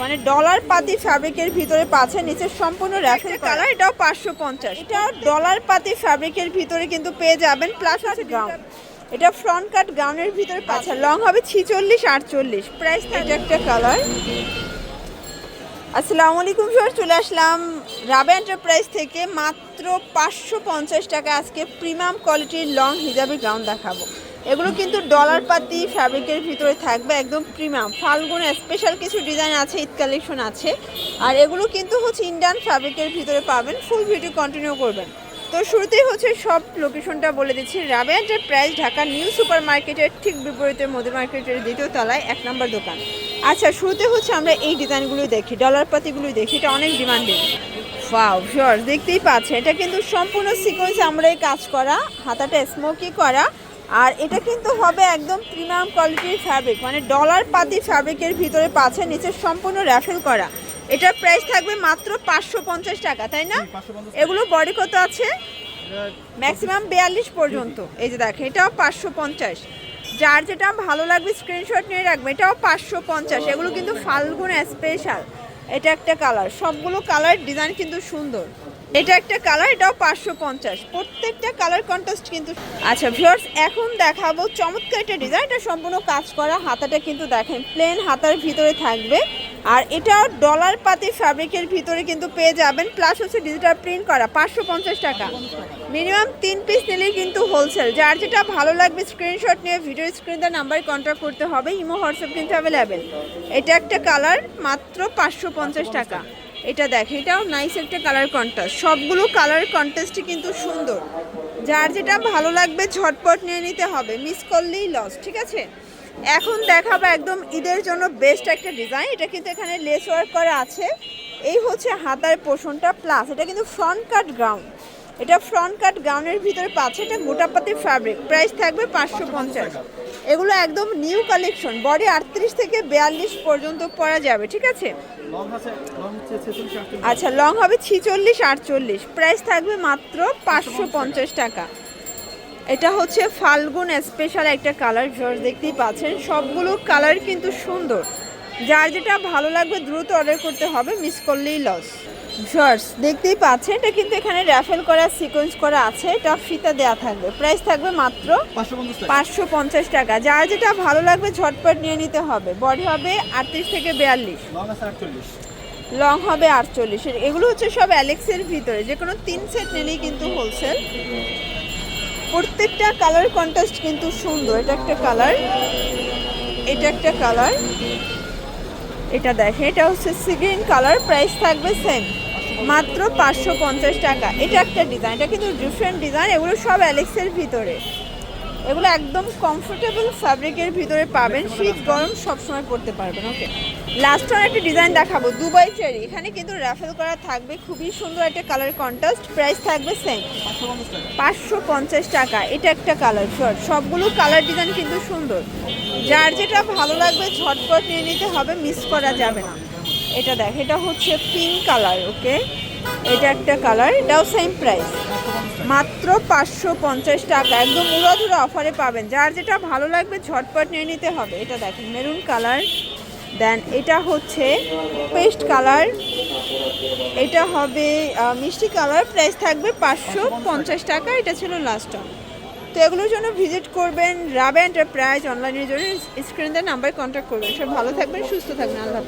মানে ডলার পাতি ফ্যাব্রিকের ভিতরে পাচ্ছে নিচে সম্পূর্ণ র্যাফেল কালার এটাও পাঁচশো পঞ্চাশ। এটা ডলার পাতি ফ্যাব্রিকের ভিতরে কিন্তু পেয়ে যাবেন প্লাস আছে গাউন এটা ফ্রন্ট কাট গাউনের ভিতরে পাচ্ছে। লং হবে ছিচল্লিশ আটচল্লিশ। প্রাইস থাকে একটা কালার আসসালামু আলাইকুম স্যার চলে আসলাম রাবে এন্টারপ্রাইজ থেকে। মাত্র পাঁচশো পঞ্চাশ টাকা আজকে প্রিমিয়াম কোয়ালিটির লং হিজাবি গাউন দেখাবো। এগুলো কিন্তু ডলার পাতি ফ্যাব্রিকের ভিতরে থাকবে, একদম প্রিমিয়াম ফাল্গুন স্পেশাল কিছু ডিজাইন আছে, ঈদ কালেকশন আছে। আর এগুলো কিন্তু হচ্ছে ইন্ডিয়ান ফ্যাব্রিকের ভিতরে পাবেন ফুল ভিডিও কন্টিনিউ করবেন। তো শুরুতেই হচ্ছে সব লোকেশনটা বলে দিচ্ছি। রাবে এন্টারপ্রাইজ ঢাকা নিউ সুপার মার্কেটের ঠিক বিপরীতে মোদি মার্কেটের দ্বিতীয় তলায় এক নম্বর দোকান। আচ্ছা শুরুতে হচ্ছে আমরা এই ডিজাইনগুলো দেখি ডলার পাতিগুলোই দেখি, এটা অনেক ডিমান্ডিং ওয়াও শিওর দেখতেই পাচ্ছে এটা কিন্তু সম্পূর্ণ সিকোয়েন্স আমরাই কাজ করা, হাতাটা স্মোকি করা আর এটা কিন্তু হবে একদম প্রিমিয়াম কোয়ালিটির ফ্যাব্রিক মানে ডলার পাতি ফ্যাব্রিকের ভিতরে পাচ্ছে নিচে সম্পূর্ণ র্যাফেল করা। এটার প্রাইস থাকবে মাত্র পাঁচশো পঞ্চাশ টাকা তাই না? এগুলো বডি কত আছে? ম্যাক্সিমাম বিয়াল্লিশ পর্যন্ত। এই যে দেখেন এটাও পাঁচশো পঞ্চাশ। যার যেটা ভালো লাগবে স্ক্রিনশট নিয়ে রাখবে এটাও পাঁচশো পঞ্চাশ। এগুলো কিন্তু ফাল্গুন স্পেশাল এটা একটা কালার সবগুলো কালার ডিজাইন কিন্তু সুন্দর। এটা একটা কালার এটাও পাঁচশো পঞ্চাশ। প্রত্যেকটা কালার কন্ট্রাস্ট কিন্তু আচ্ছা ভিউয়ার্স এখন দেখাবো চমৎকার একটা ডিজাইন এটা সম্পূর্ণ কাজ করা, হাতাটা কিন্তু দেখেন প্লেন হাতার ভিতরে থাকবে। আর এটা ডলার পাতি ফ্যাব্রিকের ভিতরে কিন্তু পেয়ে যাবেন। প্লাস হচ্ছে ডিজিটাল প্রিন্ট করা, পাঁচশো পঞ্চাশ টাকা। মিনিমাম তিন পিস নিলেই কিন্তু হোলসেল যার যেটা ভালো লাগবে স্ক্রিনশট নিয়ে ভিডিও স্ক্রিন স্ক্রিনে নাম্বারে কন্ট্যাক্ট করতে হবে। ইমো হোয়াটসঅ্যাপ কিন্তু অ্যাভেলেবেল এটা একটা কালার মাত্র পাঁচশো পঞ্চাশ টাকা। এটা দেখেন, এটাও নাইস একটা কালার কন্ট্রাস্ট সবগুলো কালার কন্ট্রাস্টই কিন্তু সুন্দর। যার যেটা ভালো লাগবে ঝটপট নিয়ে নিতে হবে মিস করলেই লস ঠিক আছে? এখন দেখাবো একদম ঈদের জন্য বেস্ট একটা ডিজাইন এটা কিন্তু এখানে লেস ওয়ার্ক করা আছে। এই হচ্ছে হাতার পোষণটা প্লাস এটা কিন্তু ফ্রন্ট কাট গ্রাউন্ড এটা ফ্রন্ট কাট গাউনের ভিতরে পাচ্ছে এটা গোটাপাতি ফ্যাব্রিক প্রাইস থাকবে পাঁচশো পঞ্চাশ। এগুলো একদম নিউ কালেকশন বডি আটত্রিশ থেকে বিয়াল্লিশ পর্যন্ত পরা যাবে ঠিক আছে? আচ্ছা লং হবে ছিচল্লিশ আটচল্লিশ। প্রাইস থাকবে মাত্র পাঁচশো পঞ্চাশ টাকা। এটা হচ্ছে ফাল্গুন স্পেশাল একটা কালার জর্জ দেখতেই পাচ্ছেন। সবগুলো কালার কিন্তু সুন্দর। যার যেটা ভালো লাগবে দ্রুত অর্ডার করতে হবে মিস করলেই লস জর্জ দেখতেই পাচ্ছেন এটা কিন্তু এখানে র্যাফেল করা সিকোয়েন্স করা আছে। এটা ফিতা দেওয়া থাকবে। প্রাইস থাকবে মাত্র পাঁচশো পঞ্চাশ টাকা। যার যেটা ভালো লাগবে ঝটপট নিয়ে নিতে হবে। বডি হবে আটত্রিশ থেকে বিয়াল্লিশ। লং হবে আটচল্লিশ। এগুলো হচ্ছে সব অ্যালেক্সের ভিতরে। যে কোনো তিন সেট নিলেই কিন্তু হোলসেল প্রত্যেকটা কালার কন্ট্রাস্ট কিন্তু সুন্দর। এটা একটা কালার এটা একটা কালার এটা দেখে, এটা হচ্ছে সিগ্রিন কালার প্রাইস থাকবে সেম মাত্র পাঁচশো পঞ্চাশ টাকা। এটা একটা ডিজাইন এটা কিন্তু ডিফারেন্ট ডিজাইন এগুলো সব অ্যালেক্সের ভিতরে। এগুলো একদম কমফোর্টেবল ফ্যাব্রিকের ভিতরে পাবেন। শীত, গরম সবসময় পরতে পারবেন ওকে লাস্ট ওয়ান একটা ডিজাইন দেখাবো দুবাই চেরি এখানে কিন্তু র্যাফেল করা থাকবে, খুবই সুন্দর একটা কালার কন্ট্রাস্ট প্রাইস থাকবে সেম পাঁচশো পঞ্চাশ টাকা, এটা একটা কালার শর্ট সবগুলো কালার ডিজাইন কিন্তু সুন্দর। যার যেটা ভালো লাগবে ঝটপট নিয়ে নিতে হবে মিস করা যাবে না। এটা দেখ, এটা হচ্ছে পিঙ্ক কালার ওকে এটা একটা কালার এটাও সেম প্রাইস মাত্র পাঁচশো পঞ্চাশ টাকা। একদম উড়াধুরা অফারে পাবেন। যার যেটা ভালো লাগবে ঝটপট নিয়ে নিতে হবে। এটা দেখেন, মেরুন কালার। দেন এটা হচ্ছে পেস্ট কালার। এটা হবে মিষ্টি কালার। প্রাইস থাকবে পাঁচশো পঞ্চাশ টাকা। এটা ছিল লাস্ট টাইম তো এগুলোর জন্য ভিজিট করবেন। রাবে এন্টারপ্রাইজ অনলাইনের জন্য। স্ক্রিনে নাম্বার কন্ট্যাক্ট করবেন। সব ভালো থাকবেন, সুস্থ থাকবেন। আল্লাহ।